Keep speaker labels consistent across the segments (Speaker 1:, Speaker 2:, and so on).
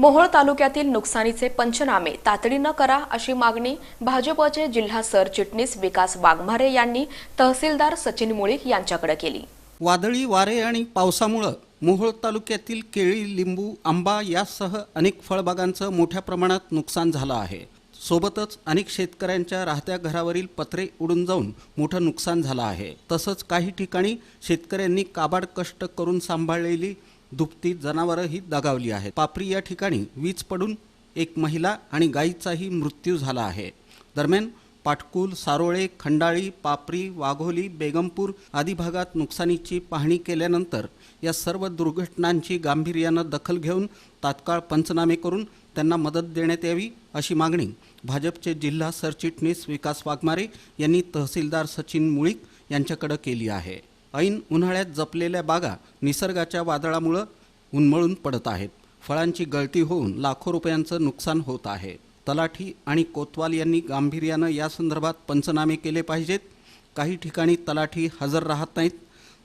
Speaker 1: मोहोळ तालुक्यातील नुकसानीचे पंचनामे तातडीनं करा अशी मागणी भाजपचे जिल्हा सरचिटणीस विकास वाघमारे यांनी तहसीलदार सचिन मुळीक यांच्याकडे केली.
Speaker 2: वादळी वारे आणि पावसामुळं मोहोळ तालुक्यातील केळी लिंबू आंबा यासह अनेक फळबागांचं मोठ्या प्रमाणात नुकसान झालं आहे. सोबतच अनेक शेतकऱ्यांच्या राहत्या घरावरील पत्रे उडून जाऊन मोठं नुकसान झालं आहे. तसंच काही ठिकाणी शेतकऱ्यांनी काबाड कष्ट करून सांभाळलेली दुभती जनावरंही दगावली आहेत. पापरी या ठिकाणी वीज पडून एक महिला आणि गायीचाही मृत्यू झाला आहे. दरम्यान पाटकुल सारोळे खंडाळी पापरी वाघोली बेगमपूर आदी भागात नुकसानीची पाहणी केल्यानंतर या सर्व दुर्घटनांची गांभीर्यानं दखल घेऊन तात्काळ पंचनामे करून त्यांना मदत देण्यात यावी अशी मागणी भाजपचे जिल्हा सरचिटणीस विकास वाघमारे यांनी तहसीलदार सचिन मुळीक यांच्याकडे केली आहे. ऐन उन्हाळ्यात जपलेल्या बागा निसर्गाच्या वादळामुळं उन्मळून पडत आहेत. फळांची गळती होऊन लाखो रुपयांचं नुकसान होत आहे. तलाठी आणि कोतवाल यांनी गांभीर्यानं या संदर्भात पंचनामे केले पाहिजेत. काही ठिकाणी तलाठी हजर राहत नाहीत.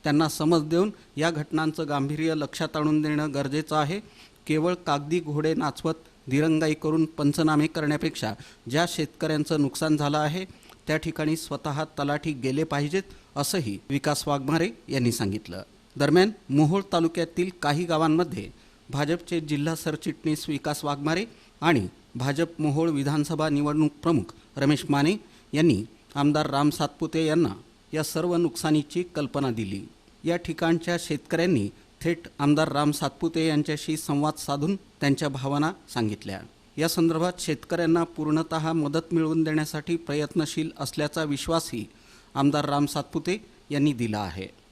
Speaker 2: त्यांना समज देऊन या घटनांचं गांभीर्य लक्षात आणून देणं गरजेचं आहे. केवळ कागदी घोडे नाचवत दिरंगाई करून पंचनामे करण्यापेक्षा ज्या शेतकऱ्यांचं नुकसान झालं आहे त्या ठिकाणी स्वतः तलाठी गेले पाहिजेत असंही विकास वाघमारे यांनी सांगितलं. दरम्यान मोहोळ तालुक्यातील काही गावांमध्ये भाजपचे जिल्हा सरचिटणीस विकास वाघमारे आणि भाजप मोहोळ विधानसभा निवडणूक प्रमुख रमेश माने यांनी आमदार राम सातपुते यांना या सर्व नुकसानीची कल्पना दिली. या ठिकाणच्या शेतकऱ्यांनी थेट आमदार राम सातपुते यांच्याशी संवाद साधून त्यांच्या भावना सांगितल्या. या संदर्भात शेतकऱ्यांना पूर्णतः मदत मिळवून देण्यासाठी प्रयत्नशील असल्याचा विश्वासही आमदार राम सातपुते यांनी दिला आहे.